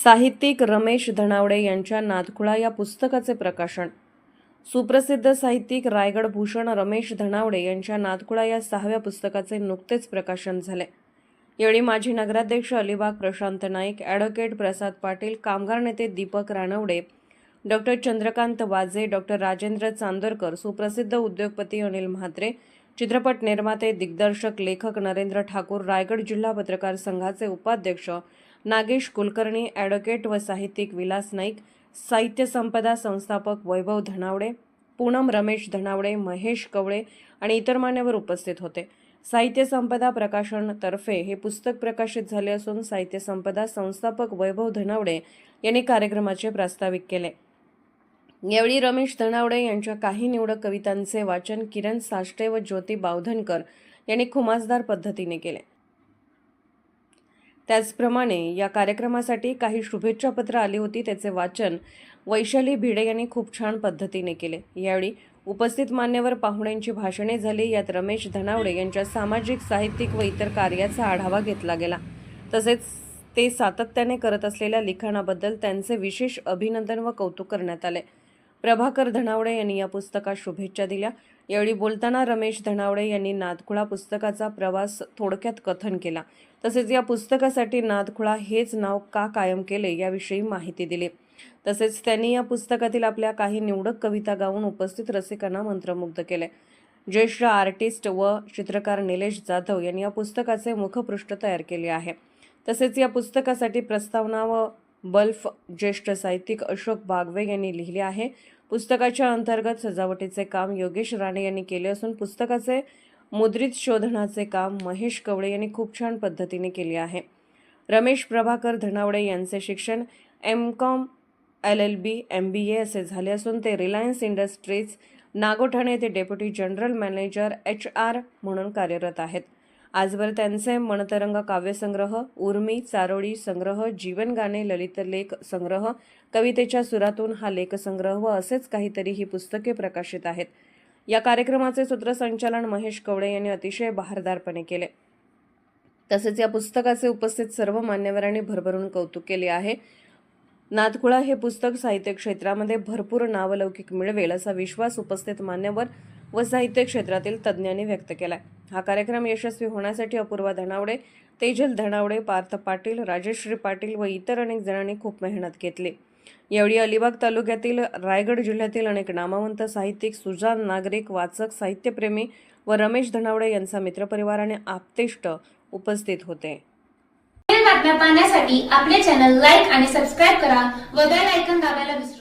साहित्यिक रमेश धनावडे यांच्या नादखुळा या पुस्तकाचे प्रकाशन. सुप्रसिद्ध साहित्यिक रायगड भूषण रमेश धनावडे यांच्या नादखुळा या सहाव्या पुस्तकाचे नुकतेच प्रकाशन झाले. यावेळी माजी नगराध्यक्ष अलिबाग प्रशांत नाईक ॲडव्होकेट प्रसाद पाटील कामगार नेते दीपक रानवडे डॉक्टर चंद्रकांत वाजे डॉक्टर राजेंद्र चांदोरकर सुप्रसिद्ध उद्योगपती अनिल म्हात्रे चित्रपट निर्माते दिग्दर्शक लेखक नरेंद्र ठाकूर रायगड जिल्हा पत्रकार संघाचे उपाध्यक्ष नागेश कुलकर्णी ॲडव्होकेट व साहित्यिक विलास नाईक साहित्य संपदा संस्थापक वैभव धनावडे पूनम रमेश धनावडे महेश कवळे आणि इतर मान्यवर उपस्थित होते. साहित्य संपदा प्रकाशन तर्फे हे पुस्तक प्रकाशित झाले असून साहित्य संपदा संस्थापक वैभव धनावडे यांनी कार्यक्रमाचे प्रास्ताविक केले. यावेळी रमेश धनावडे यांच्या काही निवडक कवितांचे वाचन किरण साष्टे व ज्योती बावधनकर यांनी खुमासदार पद्धतीने केले. त्याचप्रमाणे या कार्यक्रमासाठी काही शुभेच्छा पत्र आली होती त्याचे वाचन वैशाली भिडे यांनी खूप छान पद्धतीने केले. यावेळी उपस्थित मान्यवर पाहुण्यांची भाषणे झाली यात रमेश धनावडे यांच्या सामाजिक साहित्यिक व इतर कार्याचा आढावा घेतला गेला. तसेच ते सातत्याने करत असलेल्या लिखाणाबद्दल त्यांचे विशेष अभिनंदन व कौतुक करण्यात आले. प्रभाकर धनावडे यांनी या पुस्तकात शुभेच्छा दिल्या. यावेळी बोलताना रमेश धनावडे यांनी नादखुळा पुस्तकाचा प्रवास थोडक्यात कथन केला. तसेच या पुस्तकासाठी नादखुळा हेच नाव का कायम केले याविषयी माहिती दिली. तसेच त्यांनी या पुस्तकातील आपल्या काही निवडक कविता गाऊन उपस्थित रसिकांना मंत्रमुग्ध केले. ज्येष्ठ आर्टिस्ट व चित्रकार निलेश जाधव यांनी या पुस्तकाचे मुखपृष्ठ तयार केले आहे. तसेच या पुस्तकासाठी प्रस्तावना व बल्फ ज्येष्ठ साहित्यिक अशोक बागवे यांनी लिहिले आहे. पुस्तकाच्या अंतर्गत सजावटीचे काम योगेश राणे यांनी केले असून पुस्तकाचे मुद्रित शोधनाचे काम महेश कवळे यांनी खूप छान पद्धतीने केले आहे. रमेश प्रभाकर धनावडे यांचे शिक्षण M Com L L B M B A असे झाले असून ते रिलायन्स इंडस्ट्रीज नागोठाणे येथे deputy general manager H R म्हणून कार्यरत आहेत. आजवर त्यांचे मनतरंग काव्यसंग्रह उर्मी चारोळी संग्रह जीवनगाणे ललित लेख संग्रह कवितेच्या सुरातून हा लेखसंग्रह व असेच काहीतरी ही पुस्तके प्रकाशित आहेत. या कार्यक्रमाचे सूत्रसंचालन महेश कवडे यांनी अतिशय बहारदारपणे केले. तसेच या पुस्तकाचे उपस्थित सर्व मान्यवरांनी भरभरून कौतुक केले आहे. नादखुळा हे पुस्तक साहित्य क्षेत्रामध्ये भरपूर नावलौकिक मिळवेल असा विश्वास उपस्थित मान्यवर व साहित्य क्षेत्रातील तज्ज्ञांनी व्यक्त केला आहे हा कार्यक्रम यशस्वी होण्यासाठी अपूर्वा धनावडे तेजल धनावडे पार्थ पाटील राजेश्री पाटील व इतर अनेक जणांनी खूप मेहनत घेतली. यावेळी अलिबाग तालुक्यातील रायगड जिल्ह्यातील अनेक नामवंत साहित्यिक सुजान नागरिक वाचक साहित्यप्रेमी व रमेश धनावडे यांचा मित्रपरिवार आणि आप्तेष्ट उपस्थित होते. बातम्या पाहण्यासाठी आपले चॅनल लाईक आणि सबस्क्राईब करा व बेल आयकन दाबायला विसरू